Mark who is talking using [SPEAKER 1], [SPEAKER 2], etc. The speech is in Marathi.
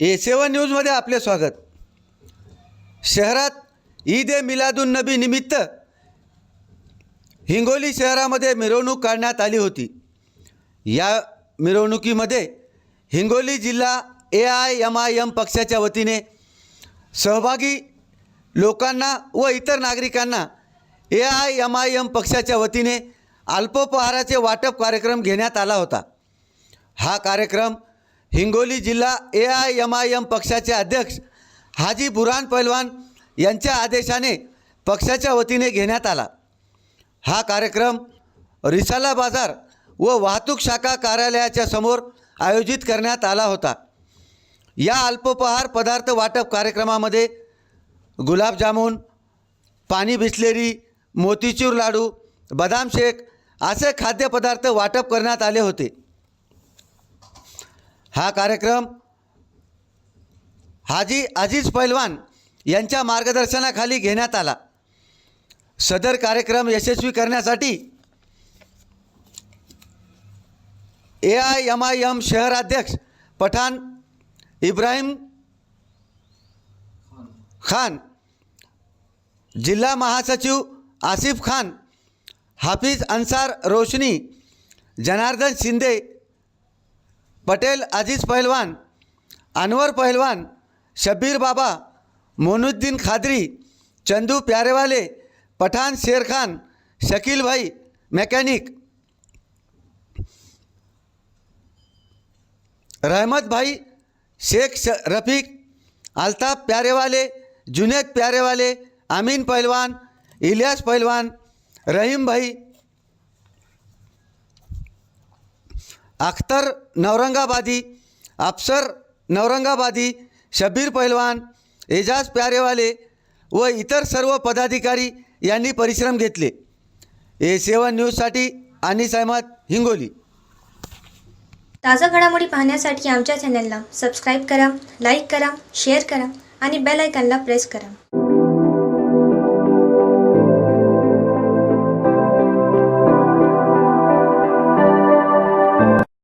[SPEAKER 1] ए सेवन न्यूजमध्ये आपले स्वागत. शहरात ईद ए मिलादुन नबी निमित्त हिंगोली शहरामध्ये मिरवणूक काढण्यात आली होती. या मिरवणुकीमध्ये हिंगोली जिल्हा A I M I M पक्षाच्या वतीने सहभागी लोकांना व इतर नागरिकांना A I M I M पक्षाच्या वतीने अल्पोपहाराचे वाटप कार्यक्रम घेण्यात आला होता. हा कार्यक्रम हिंगोली जिल्हा A I M I M पक्षाचे अध्यक्ष हाजी बुरान पैलवान यांच्या आदेशाने पक्षाच्या वतीने घेण्यात आला. हा कार्यक्रम रिसाला बाजार व वाहतूक शाखा कार्यालयाच्या समोर आयोजित करण्यात आला होता. या अल्पोपहार पदार्थ वाटप कार्यक्रमामध्ये गुलाबजामुन पाणी बिसलेरी मोतीचूर लाडू बदाम शेक असे खाद्यपदार्थ वाटप करण्यात आले होते. हा कार्यक्रम हाजी अजीज पैलवान यांच्या मार्गदर्शनाखाली घेण्यात आला. सदर कार्यक्रम यशस्वी करण्यासाठी A I M I M शहराध्यक्ष पठाण इब्राहिम खान जिल्हा महासचिव आसिफ खान हाफिज अन्सार रोशनी जनार्दन शिंदे पटेल, अज़ीज़ पहलवान, अनवर पहलवान, शब्बीर बाबा, मोनुद्दीन खादरी, चंदू प्यारेवाले, पठान शेर खान, शकील भाई, मैकेनिक। रहमत भाई, शेख रफीक, अलताफ प्यारेवाले, जुनेद प्यारेवाले अमीन पहलवान, इलियास पहलवान, रहीम भाई अख्तर नौरंगाबादी अफसर नौरंगाबादी शब्बीर पहलवान एजाज प्यारेवाले व इतर सर्व पदाधिकारी यांनी परिश्रम घेतले. ए सेवन न्यूजसाठी अनिस अहमद हिंगोली.
[SPEAKER 2] ताज्या घडामोडी पाहण्यासाठी आमच्या चॅनलला सबस्क्राईब करा लाईक करा शेअर करा आणि बेल आयकॉनला प्रेस करा.